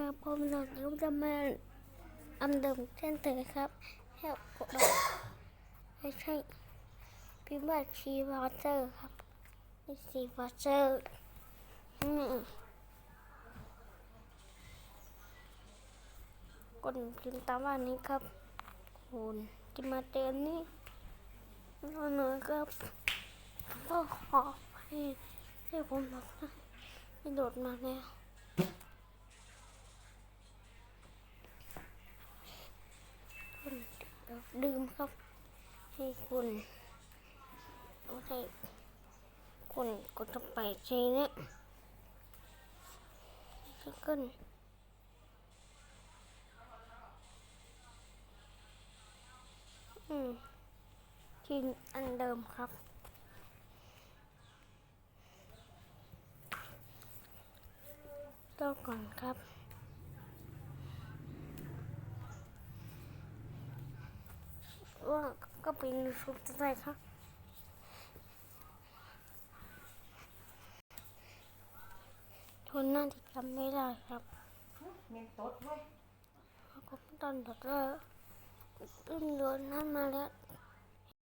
ครับผมหนอนยุจะมาอันเดิมเช่นเคยครับแค่กดไม่ใช่พิมพ์ว่าชีวอเตอร์ครับนี่ชีวอเตอร์กดพิมพ์ตามว่านี้ครับคุณจะมาเตือนนี่นอนหน่อยครับก็ขอให้ให้ผมหน่อยนะให้โดดมาแล้ว ดื่มครับ ให้คุณโอเคคุณกดลงไปใช่เนี่ยจะขึ้นอืมทีมอันเดิมครับต่อก่อนครับ ว่า ก็เป็นชุดอะไรครับทนหน้าที่จำไม่ได้ครับเมนตดเว้ยเพราะผมตอนเด็กก็เพิ่งโดนนั่นมาแล้ว